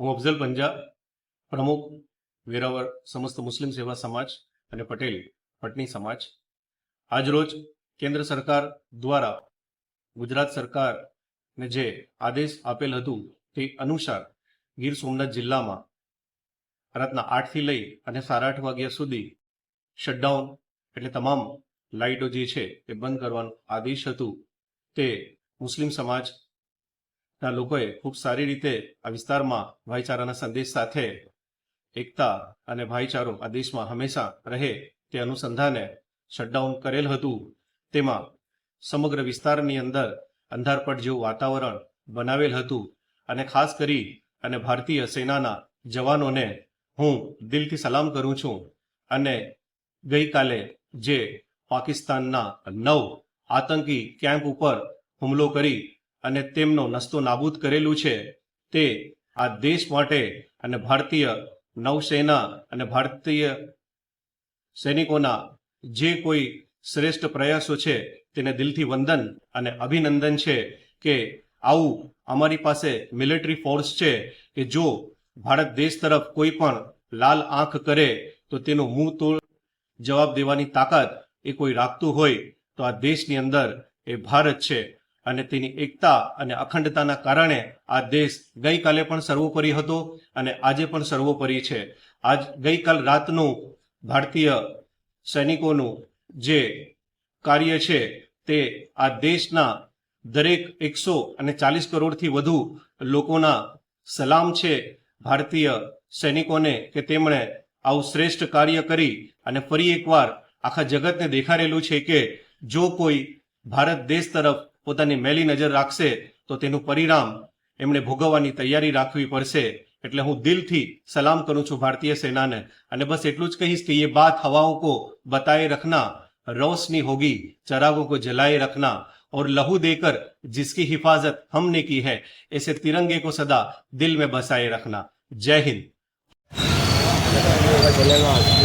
હું અફઝલ પંજા પ્રમુખ વેરાવર સમસ્ત મુસ્લિમ સેવા સમાજ અને પટેલ, પટની સમાજ. આજરોજ કેન્દ્ર સરકાર દ્વારા ગુજરાત સરકારને જે આદેશ આપેલ હતું તે અનુસાર ગીર સોમનાથ જિલ્લામાં રાતના આઠથી લઈ અને સાડા આઠ વાગ્યા સુધી શટડાઉન એટલે તમામ લાઇટો જે છે એ બંધ કરવાનો આદેશ હતું તે મુસ્લિમ સમાજના લોકોએ ખૂબ સારી રીતે આ વિસ્તારમાં ભાઈચારાના સંદેશ સાથે એકતા અને ભાઈચારો આ દેશમાં હંમેશા રહે તે અનુસંધાને શટડાઉન કરેલ હતું. તેમાં સમગ્ર વિસ્તારની અંદર અંધારપટ જેવું વાતાવરણ બનાવેલ હતું અને ખાસ કરી અને ભારતીય સેનાના જવાનોને હું દિલથી સલામ કરું છું અને ગઈકાલે જે પાકિસ્તાનના નવ આતંકી કેમ્પ ઉપર હુમલો કરી અને તેમનો નસ્તો નાબૂદ કરેલું છે, તે આ દેશ માટે અને ભારતીય નૌસેના અને ભારતીય સૈનિકોના જે કોઈ શ્રેષ્ઠ પ્રયાસો છે, તેને દિલથી વંદન અને અભિનંદન છે કે આવું અમારી પાસે મિલિટરી ફોર્સ છે કે જો ભારત દેશ તરફ કોઈ પણ લાલ આંખ કરે, તો તેનું મુંહ તોડ જવાબ દેવાની તાકાત એ કોઈ રાખતું હોય, તો આ દેશની અંદર એ ભારત છે. અને તેની એકતા અને અખંડતાના કારણે આ દેશ ગઈકાલે પણ સર્વોપરી હતો અને આજે પણ સર્વોપરી છે. આજ ગઈકાલ રાતનું ભારતીય સૈનિકોનું જે કાર્ય છે તે આ દેશના દરેક એકસો અને ચાલીસ કરોડથી વધુ લોકોના સલામ છે. ભારતીય સૈનિકોને કે તેમણે આવું શ્રેષ્ઠ કાર્ય કરી અને ફરી એકવાર આખા જગતને દેખાડેલું છે કે જો કોઈ ભારત દેશ તરફ પોતાની મેલી નજર રાખશે તો તેનું પરિણામ એમણે ભોગવવાની તૈયારી રાખવી પડશે એટલે હું દિલથી સલામ કરું છું ભારતીય સેનાને અને બસ એટલું જ કહીશ કે ये बात हवाओं को बताए रखना रोशनी होगी चरागों को जलाए रखना और लहू देकर जिसकी हिफाजत हमने की है ऐसे तिरंगे को सदा दिल में बसाए रखना जय हिंद ધન્યવાદ